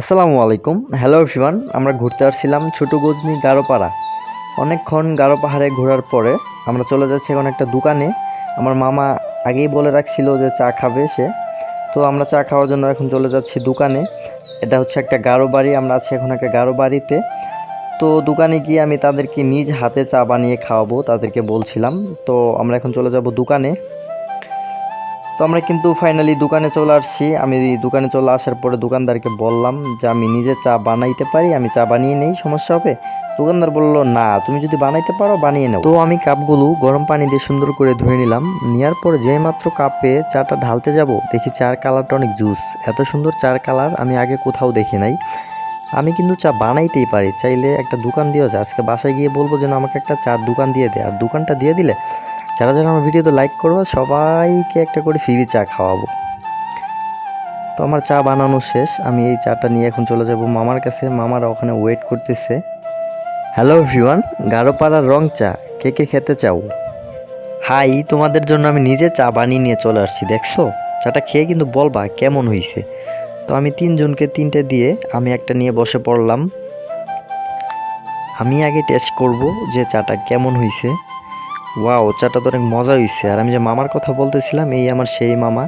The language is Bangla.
আসসালামু আলাইকুম। হ্যালো এভরিওয়ান আমরা ঘুরতে আসছিলাম ছোটো গজনি গারোপাড়া। অনেকক্ষণ গারো পাহাড়ে ঘোরার পরে আমরা চলে যাচ্ছি এখন একটা দোকানে। আমার মামা আগেই বলে রাখছিল যে চা খাবে সে। তো আমরা চা খাওয়ার জন্য এখন চলে যাচ্ছি দোকানে। এটা হচ্ছে একটা গারো বাড়ি, আমরা আছি এখন একটা গারো বাড়িতে। তো দোকানে গিয়ে আমি তাদেরকে নিজ হাতে চা বানিয়ে খাওয়াবো, তাদেরকে বলছিলাম। তো আমরা এখন চলে যাব দোকানে। তো আমরা কিন্তু ফাইনালি দোকানে চলে আসছি। আমি দোকানে চলে আসার পরে দোকানদারকে বললাম যে, আমি নিজে চা বানাইতে পারি, আমি চা বানিয়ে নেই, সমস্যা হবে? দোকানদার বলল, না, তুমি যদি বানাইতে পারো, বানিয়ে নাও। তো আমি কাপগুলো গরম পানি দিয়ে সুন্দর করে ধুয়ে নিলাম। নেওয়ার পর যে মাত্র কাপে চাটা ঢালতে যাব, দেখি চার কালারটা অনেক জুস। এত সুন্দর চার কালার আমি আগে কোথাও দেখি নাই। আমি কিন্তু চা বানাইতেই পারি। চাইলে একটা দোকান দিয়েও যায় আজকে বাসায় গিয়ে বলব যেন আমাকে একটা চার দোকান দিয়ে দেয়। আর দোকানটা দিয়ে দিলে যারা যারা আমার ভিডিওতে লাইক করবে, সবাইকে একটা করে ফ্রি চা খাওয়াবো। তো আমার চা বানানো শেষ, আমি এই চাটা নিয়ে এখন চলে যাব মামার কাছে। মামারা ওখানে ওয়েট করতেছে। হ্যালো ভিওয়ান গারোপাড়ার রং চা, কে কে খেতে চাও? হাই তোমাদের জন্য আমি নিজে চা বানিয়ে নিয়ে চলে আসছি, দেখছ? চাটা খেয়ে কিন্তু বলবা কেমন হয়েছে তো আমি তিনজনকে তিনটে দিয়ে আমি একটা নিয়ে বসে পড়লাম। আমি আগে টেস্ট করব যে চাটা কেমন হয়েছে ওয়াও চাটা তো অনেক মজা হয়েছে আর আমি যে মামার কথা বলতেছিলাম, এই আমার সেই মামা।